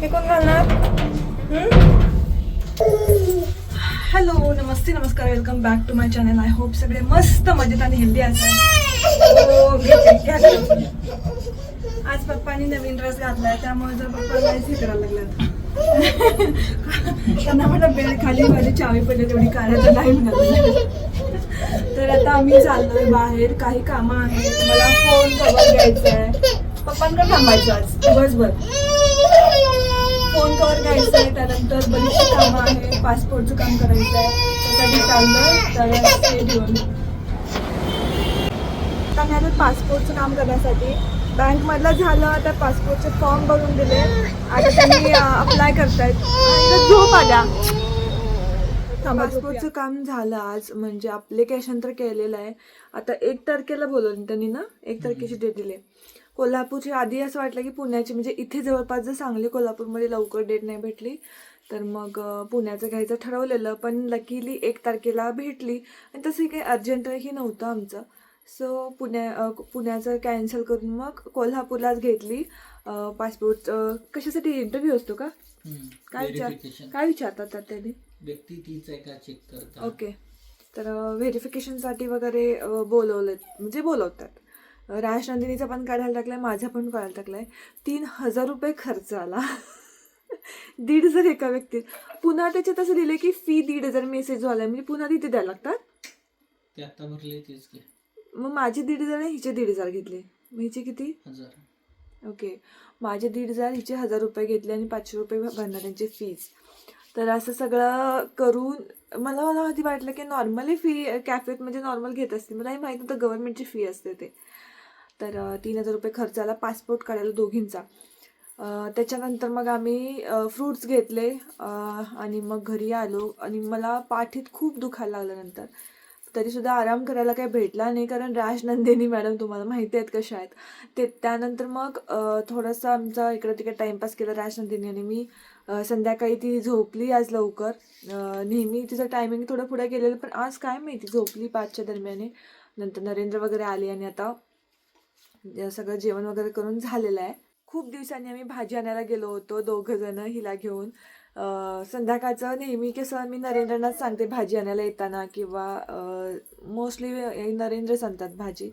हे कोण घालणार? हॅलो नमस्ते नमस्कार welcome back to my channel I hope सगळे मस्त मजेत आणि हेल्दी असतात हो, आज पप्पानी नवीन ड्रेस घातलाय त्यामुळे जर पप्पा नाहीच हे करायला लागलं त्यांना म्हटलं बेड खाली माझी चावी पडली तेवढी काढायचं नाही म्हणाले तर आता आम्ही चाललोय बाहेर काही कामं आहेत. मला फोन कवर घ्यायचा आहे पप्पांकडे थांबायचं आज. दिवसभर फोन कवर घ्यायचं आहे त्यानंतर बरीचशी कामं आहे पासपोर्टचं काम करायचं आहे त्यासाठी चाललोय तर. आता मी आलो पासपोर्टचं काम करण्यासाठी बँकमधलं झालं आता पासपोर्टचे फॉर्म भरून दिले आता त्यांनी अप्लाय करतायत. आणि झोप आल्या. पासपोर्टचं काम झालं आज म्हणजे अप्लिकेशन तर केलेलं आहे. आता एक तारखेला बोलवलं त्यांनी ना? एक तारखेची डेट दिली कोल्हापूरची आधी असं वाटलं की पुण्याची म्हणजे इथे जवळपास जर सांगली कोल्हापूरमध्ये लवकर डेट नाही भेटली तर मग पुण्याचं घ्यायचं ठरवलेलं. पण लकीली एक तारखेला भेटली आणि तसंही काही अर्जंटही नव्हतं आमचं. सो पुण्या पुण्याचं कॅन्सल करून मग कोल्हापूरलाच घेतली. पासपोर्ट कशासाठी इंटरव्ह्यू असतो का? काय विचार काय विचारतात त्यांनी? व्यक्ती तीच आहे का? चेक करतात. ओके तर व्हेरिफिकेशनसाठी वगैरे अ, बोलवलेत म्हणजे बोलवतात. अ, राज नंदिनीचा पण काढायला टाकलाय माझा पण काढायला टाकलाय. तीन हजार रुपये खर्च आला. दीड हजार एका व्यक्ती पुन्हा त्याच्यात असं दिलं की फी दीड हजार मेसेज झालाय म्हणजे पुन्हा तिथे द्यायला लागतात? ते आता भरले तेच की. मग माझे दीड हजार आणि हिचे दीड हजार घेतले. मग हिचे किती? हजार. ओके. माझे दीड हजार हिचे हजार रुपये घेतले आणि पाचशे रुपये भरणार त्यांची फीज तर असं सगळं करून मला मला आधी वाटलं की नॉर्मली फी कॅफेत म्हणजे नॉर्मल घेत असते मलाही माहीत नव्हतं गव्हर्नमेंटची फी असते ते. तर तीन हजार रुपये खर्च आला पासपोर्ट काढायला दोघींचा. त्याच्यानंतर मग आम्ही फ्रूट्स घेतले आणि मग घरी आलो. आणि मला पाठीत खूप दुखायला लागलं नंतर. तरीसुद्धा आराम करायला काही भेटला नाही कारण राज नंदिनी मॅडम तुम्हाला माहिती आहेत कशा आहेत. ते त्यानंतर मग थोडंसं आमचा इकडं तिकडे टाईमपास केला राज नंदिनी आणि मी. संध्याकाळी ती झोपली आज लवकर. नेहमी तिचं टायमिंग थोडं पुढे गेलेलं पण आज काय माहिती झोपली पाचच्या दरम्याने. नंतर नरेंद्र वगैरे आले आणि आता म्हणजे सगळं जेवण वगैरे करून झालेलं आहे. खूप दिवसांनी आम्ही भाजी आणायला गेलो होतो दोघं जण हिला घेऊन. संध्याकाळचं नेहमी कसं मी नरेंद्रनाच सांगते भाजी आणायला येताना किंवा मोस्टली नरेंद्र सांगतात भाजी.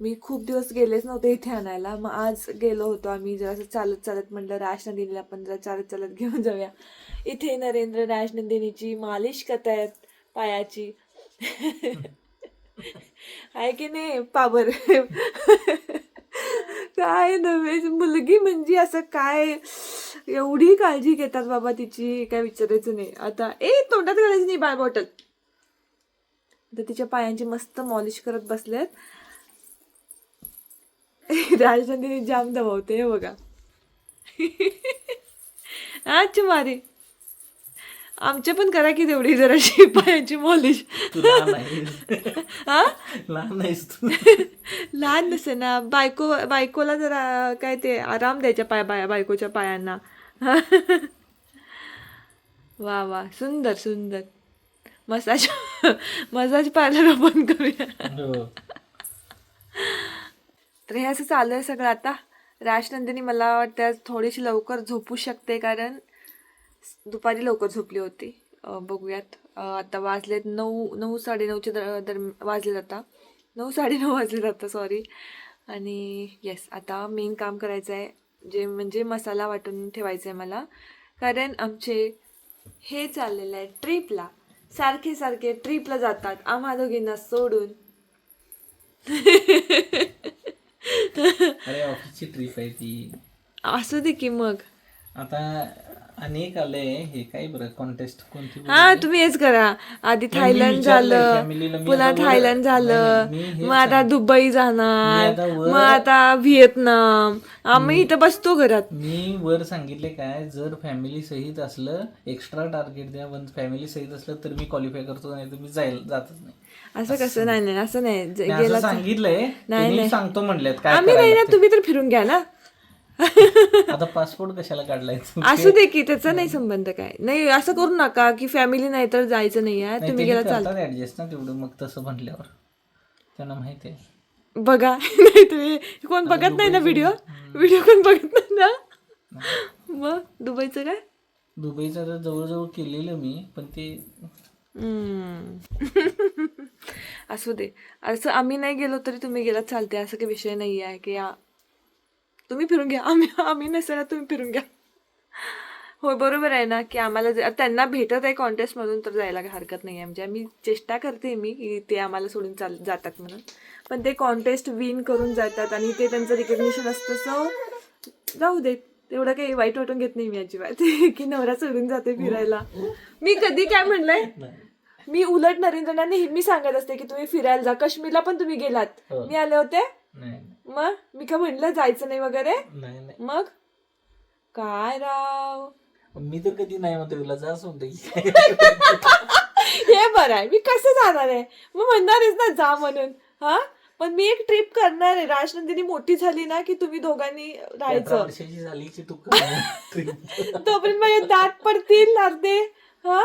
मी खूप दिवस गेलेच नव्हते इथे आणायला. मग आज गेलो होतो आम्ही जरा चालत चालत म्हटलं राजनंदिनीला पण जरा चालत चालत घेऊन जाऊया. इथे नरेंद्र राजनंदिनीची मालिश करतायत पायाची. आहे की नाही? पावर. काय नव्हे मुलगी म्हणजे असं काय? एवढी काळजी घेतात बाबा तिची काय विचारायचं नाही. आता ए तोंडात घालायचं नाही बाय बॉटल. तर तिच्या पायांची मस्त मॉलिश करत बसलेत. राजधानी जाम दबावते हे बघा. अच्छा मारी. आमच्या पण करा की तेवढी जराशी पायांची मॉलिश. लहान आहेस हा? लहान आहेस तू. लहान नसे ना. बायको बायकोला जरा काय ते आराम द्यायच्या पाय बाया बायकोच्या पायांना. वा वा. सुंदर सुंदर. मसाज मसाज पार्लर ओपन करूया. हो. तर हे असं चालू आहे सगळं आता. राजनंदिनी मला वाटतं थोडीशी लवकर झोपू शकते कारण दुपारी लवकर झोपली होती. बघूयात. आता वाजलेत नऊ नऊ साडेनऊच्या दर दरम्यान वाजलेत आता. नऊ साडेनऊ वाजलेत आता सॉरी आणि येस आता मेन काम करायचं आहे जे म्हणजे मसाला वाटून ठेवायचा आहे मला. कारण आमचे हे चाललेलं आहे ट्रिपला सारखे सारखे ट्रिपला जातात आम्हा दोघींना सोडून. असू दे की मग. आता अनेक आले हे काय बरं कॉन्टेस्ट कोणती? हा तुम्ही हेच करा. आधी थायलंड झालं पुन्हा थायलंड झालं नाही, नाही, मी मग आता दुबई जाणार मी आता वर- मग आता व्हिएतनाम. आम्ही इथं बसतो घरात. मी वर सांगितले काय जर फॅमिली सहित असलं एक्स्ट्रा टार्गेट द्या पण फॅमिली सहित असलं तर मी क्वालिफाय करतो नाही तर मी जाईल जातच नाही. असं कसं? नाही नाही. असं नाही. सांगितलंय त्यांनी सांगतो म्हणलेत काय आम्ही नाही ना तुम्ही तर फिरून घ्या ना. आता पासपोर्ट कशाला काढलाय? असू दे की त्याचा नाही संबंध काय. नाही असं करू नका की फॅमिली नाही तर जायचं नाही आहे. तुम्ही गेला चाल करतात ऍडजस्ट ना तेवढं मग तसं म्हटल्यावर त्यांना माहिती आहे. बघा. नाही तुम्ही कोण बघत नाही ना व्हिडिओ व्हिडिओ कोण बघत नाही ना? मग दुबईचं काय? दुबईचं तर जवळजवळ केलेलं मी पण ते. असू दे. असं आम्ही नाही गेलो तरी तुम्ही गेलात चालते असं काही विषय नाही आहे की तुम्ही फिरून घ्या. आम्ही आम्ही नसेल तुम्ही फिरून घ्या. होय बरोबर आहे ना की आम्हाला त्यांना भेटत आहे कॉन्टेस्टमधून तर जायला हरकत नाही आहे म्हणजे आम्ही चेष्टा करते मी की ते आम्हाला सोडून चाल जातात म्हणून. पण ते कॉन्टेस्ट विन करून जातात आणि ते त्यांचं रिकग्निशन असतं सो जाऊ देत तेवढं काही वाईट वाटून घेत नाही मी अजिबात. की नवरा सोडून जाते फिरायला. मी कधी काय म्हणलंय? मी उलट नरेंद्रना नेहमी सांगत असते की तुम्ही फिरायला जा. काश्मीरला पण तुम्ही गेलात. हो. मी आले होते? मग? मी का म्हणलं जायचं नाही वगैरे? नाही नाही. मग? काय राव? मी तर कधी नाही म्हणतो तुला जा म्हणतो हे बरं आहे. मी कसं जाणार आहे? मग म्हणणारच ना जा म्हणून. हा? पण मी एक ट्रिप करणार आहे. राजनंदिनी मोठी झाली ना की तुम्ही दोघांनी अठरा राहायचं वर्षाची झाली की तू. तोपर्यंत माझे दात पडतील अर्धे. हा?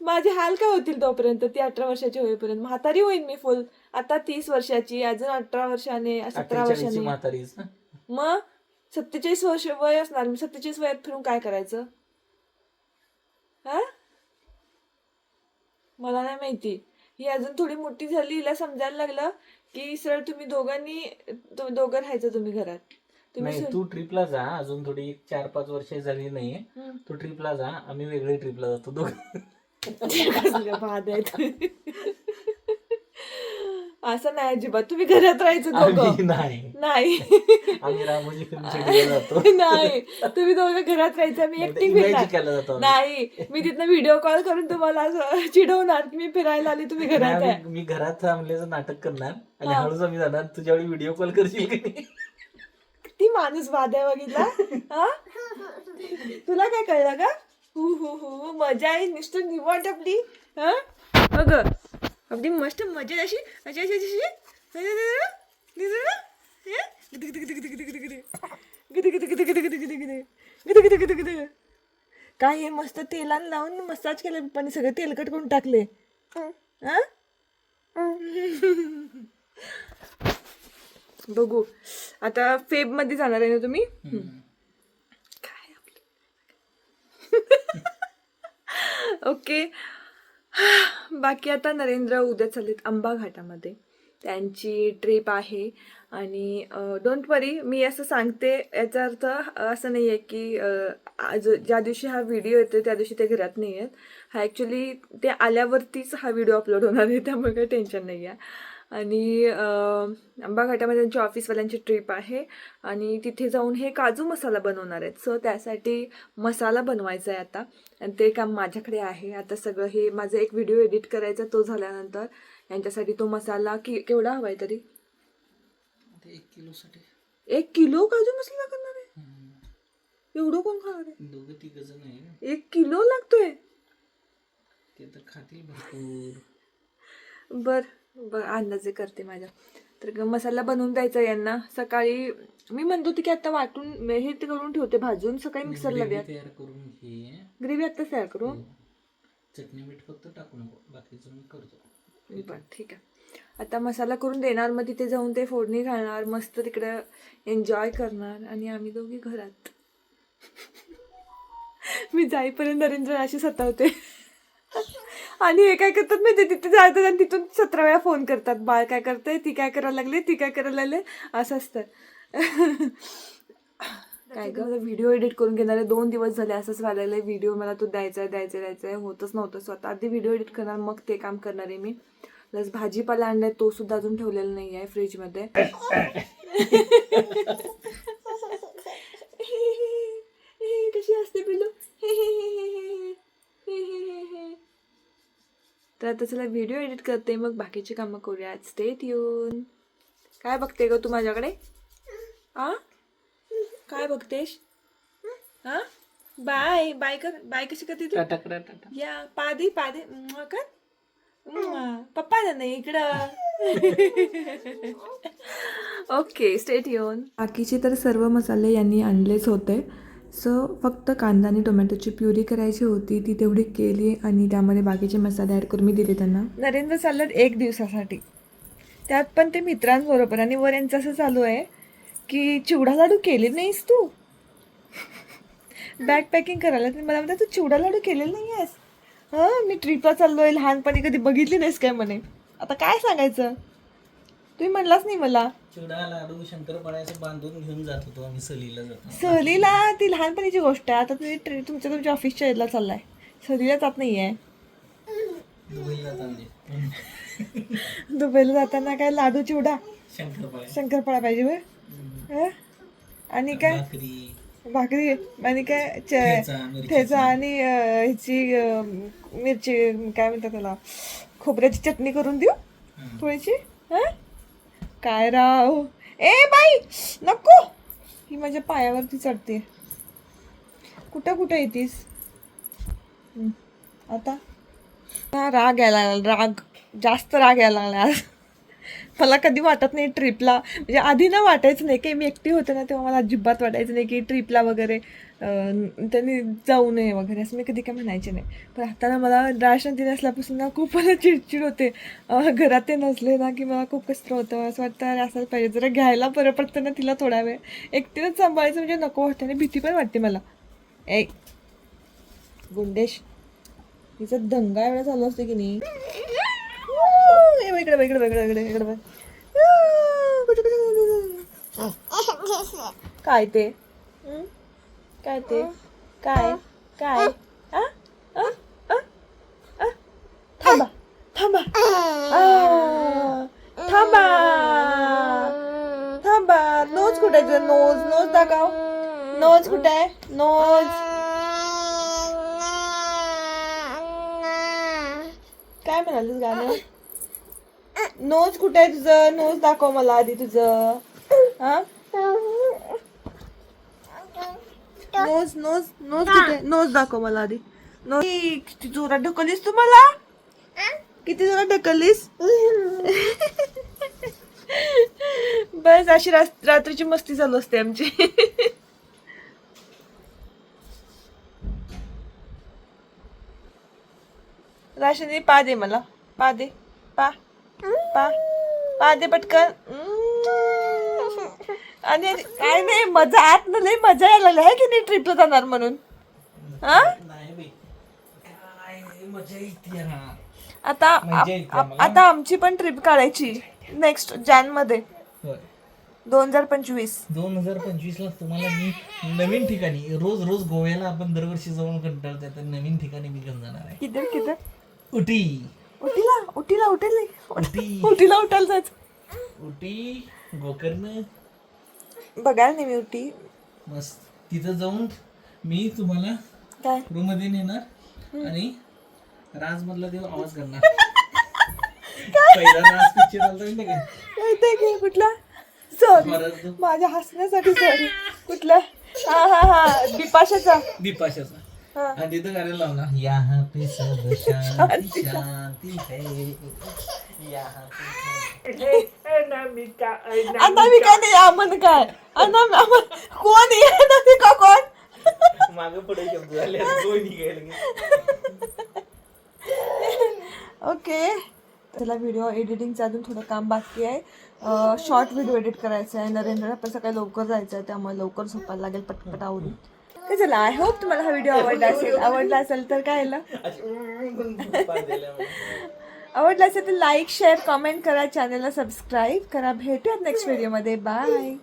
माझे हाल काय होतील तोपर्यंत? ती अठरा वर्षाची होईपर्यंत. म्हातारी होईन मी फुल आता तीस वर्षाची अजून अठरा वर्षाने सतरा वर्षाने. म्हातारीच ना? मग? सत्तेचाळीस वर्ष वय असणार. मी सत्तेचाळीस वयात फिरून काय करायचं? हा? मला नाही माहिती. ही अजून थोडी मोठी झाली हिला समजायला लागलं की सरळ तुम्ही दोघांनी दोघं राहायचं तुम्ही घरात. तुम्ही नाही तू ट्रिपला जा. अजून थोडी चार पाच वर्ष झाली नाहीये. तू ट्रिपला जा. आम्ही वेगळे ट्रिपला जातो दोघं. असं नाही अजिबात. तुम्ही घरात राहायचं दोघं. नाही. नाही. आम्ही रामोजी फिल्म सिटीला जातो. नाही. तुम्ही दोघं घरात राहायचं मी एकटी इमॅजिक फिरणार. केला जातो आम्ही. नाही. मी तिथनं व्हिडिओ कॉल करून तुम्हाला असं चिडवणार की मी फिरायला आली तुम्ही घरात नाही, आहे. आम्ही- मी घरात थांबल्याचं नाटक करणार आणि हा. हळूच आम्ही जाणार. तुझ्यावेळी व्हिडिओ कॉल करशील की नाही? ती माणूस बाद आहे बघितला? हा? तुला काय कळलं का हु हु हु मजा आहे नुसतं निवड आपली हा बघ आपली मस्त मजा अशी अशी अशी अशी काय हे मस्त तेलान लावून मसाज केलं पण सगळं तेलकट करून टाकले हां बघू आता फेबमध्ये जाणार आहे ना तुम्ही काय आपलं ओके. बाकी आता नरेंद्र उद्या चाललेत आंबा घाटामध्ये त्यांची ट्रिप आहे आणि डोंट वरी मी असं सांगते याचा अर्थ असं नाही आहे की आज ज्या दिवशी हा व्हिडिओ येतो त्या दिवशी ते घरात नाही आहेत हा ॲक्च्युली ते आल्यावरतीच हा व्हिडिओ अपलोड होणार आहे त्यामुळे काही टेन्शन नाही आहे आणि आंबा घाटामध्ये त्यांची ऑफिसवाल्यांची ट्रिप आहे. आणि तिथे जाऊन हे काजू मसाला बनवणार आहेत. सो त्यासाठी मसाला बनवायचा आहे आता. आणि ते काम माझ्याकडे आहे. आता सगळं हे माझं एक व्हिडिओ एडिट करायचा तो झाल्यानंतर यांच्यासाठी तो मसाला कि केवढा हवा आहे तरी? एक किलो साठी एक किलो काजू मसाला करणार आहे? एवढं कोण खाणार आहे? दोघं तिघ जण आहे एक किलो लागतोय. ते तर खातील भरपूर. बर. अंदाजे करते माझ्या. तर ग- मसाला बनवून द्यायचा यांना. सकाळी मी म्हणतो होती की आता वाटून हे ते करून ठेवते भाजून सकाळी मिक्सरला द्या. तयार करून ग्रेव्ही आता तयार करू? हो. चटणी मीठ फक्त टाकू नको. बाकीचं मी करतो. बर ठीक आहे. आता मसाला करून देणार मग तिथे जाऊन ते फोडणी घालणार मस्त तिकडे एन्जॉय करणार आणि आम्ही दोघी घरात. मी जाईपर्यंत नरेंद्र अशी सतावते. आणि हे काय करतात माहिती तिथे जातात आणि तिथून सतरा वेळा फोन करतात. बाळ काय करते ती काय करायला लागले? ती काय करायला लागले? असं असतं. काय ग? व्हिडिओ एडिट करून घेणार आहे दोन दिवस झाले असंच व्हायला लागलंय व्हिडिओ मला तो द्यायचा आहे द्यायचा आहे द्यायचा आहे होतच नव्हतं स्वतः. आधी व्हिडिओ एडिट करणार मग ते काम करणार आहे मी. प्लस भाजीपाला आणलाय तो सुद्धा अजून ठेवलेला नाही आहे फ्रीजमध्ये कशी असते पिलू तर आता चला व्हिडिओ एडिट करते मग बाकीची कामं करूयात. स्टेट येऊन काय बघते ग तू माझ्याकडे? आ? काय बघतेस? हा बाय बाय कर बाय कशी करते तू? या पादे पादे. कर. पप्पा ना नाही इकडं. ओके स्टेट येऊन बाकीचे तर सर्व मसाले यांनी आणलेच होते. सो फक्त कांदा आणि टोमॅटोची प्युरी करायची होती ती तेवढी केली आणि त्यामध्ये बाकीचे मसाले ॲड करून मी दिले त्यांना. नरेंद्र चाललं एक दिवसासाठी. त्यात पण ते मित्रांबरोबर आणि वर यांचं असं चालू आहे की चिवडा लाडू केले नाहीस तू? बॅग पॅकिंग करायला तर मला म्हणतात तू चिवडा लाडू केलेला नाही आहेस हां मी ट्रिपला आहे लहानपणी कधी बघितली नाहीस काय म्हणे? आता काय सांगायचं? तुम्ही म्हणलाच नाही मला. चिवडा लाडू बांधून घेऊन जात होतो आम्ही सहलीला जातो सहलीला ती लहानपणीची गोष्ट आहे. आता तुम्ही ट्रि तुमच्या तुमच्या ऑफिसच्या याला चाललाय. सहलीला जात नाही आहे दुबईला जाताना. दुबईला जाताना काय लाडू चिवडा? शंकरपाळ्या. शंकरपाळा पाहिजे होय? हं? आणि काय? भाकरी. भाकरी आणि काय? ठेचा, च- मिरचीची. ठेचा आणि अं, ह्याची अं, मिरची काय म्हणतात त्याला? खोबऱ्याची चटणी करून देऊ? हं. थोडीशी? हं? काय राव? ए बाई नको. ही माझ्या पायावरती चढते. कुठं कुठं येतीस? आता? राग यायला लागला. राग जास्त राग यायला लागला आज. मला कधी वाटत नाही ट्रिपला म्हणजे आधी ना वाटायचं नाही की मी एकटी होते ना तेव्हा मला अजिबात वाटायचं नाही की ट्रिपला वगैरे त्यांनी जाऊ नये वगैरे असं मी कधी काय म्हणायचे नाही. पण आता ना मला राशन दिन असल्यापासून ना खूप मला चिडचिड होते. घरात ते नसले ना की मला खूप कसं होतं. असं वाटतं अरे असायला पाहिजे. जरा घ्यायला बरं पडतं ना तिला थोडा वेळ. एकटीनंच सांभाळायचं म्हणजे नको वाटतं आणि भीती पण वाटते मला. ए गुंडेश तिचा दंगा एवढा चालू असतो की नाही? ए, बघ इकडे बघ, इकडे इकडे इकडे काय ते? काय ते? काय? काय? थांबा थांबा. थांबा. थांबा. नोज कुठे तुझं? नोज नोज दाखव. नोज कुठे आहे? नोज. काय म्हणालीस गाणं? नोज कुठे आहे तुझं? नोज दाखव मला आधी तुझं. हा? नोज नोज नोज कुठे नोज दाखव मला आधी. नोज किती जोरात ढकललीस तू मला? किती जोरात ढकललीस? बस अशी रात्रीची मस्ती चालू असते आमची. राशनी पा दे मला. पा दे. पा. पा. पा दे पटकन. आणि काय नाही मजा आत ना लय मजा यायला आहे की नाही ट्रिपला जाणार म्हणून? हा? नाही हा आता आप-. आता आमची पण ट्रिप काढायची. नेक्स्ट जॅनमध्ये. दोन हजार पंचवीस. दोन हजार पंचवीस ला तुम्हाला मी नवीन ठिकाणी रोज रोज गोव्याला आपण दरवर्षी जाऊन कंटाळतोय. तर नवीन ठिकाणी मी घेऊन जाणार आहे. किती किती? उटी. उटीला उटीला उटीला उटी उटीला उठायला जायचं. उटी गोकर्ण. बघायला नाही मी उटी मस्त. तिथं जाऊन मी तुम्हाला काय? रूममध्ये नेणार आणि राज मधला देव आवाज करणार. पहिला राज पिक्चर आलता माहिती का? माहितीये की कुठला? सॉरी माझ्या हसण्यासाठी सॉरी कुठला? हा हा हा. बिपाशाचा बिपाशाचा आणि तिथं गाणं लावणार यहाँ पे सब शांति शांति है। यहाँ पे अनामिका नाही अमन काय? अनाम अमन कोण आहे? अनामिका कोण? मागे पुढे शब्द झाले दोन्ही गेले ओके. त्याला व्हिडिओ एडिटिंगचं अजून थोडं काम बाकी आहे. शॉर्ट व्हिडिओ एडिट करायचं आहे. नरेंद्र पण सकाळी लवकर जायचं आहे त्यामुळे लवकर झोपायला लागेल पटपट आवरून. तर चला आय होप तुम्हाला हा व्हिडिओ आवडला असेल. आवडला असेल तर काय झालं? आवडला असेल तर लाईक शेअर कमेंट करा. चॅनलला सबस्क्राईब करा. भेटूयात नेक्स्ट व्हिडिओमध्ये बाय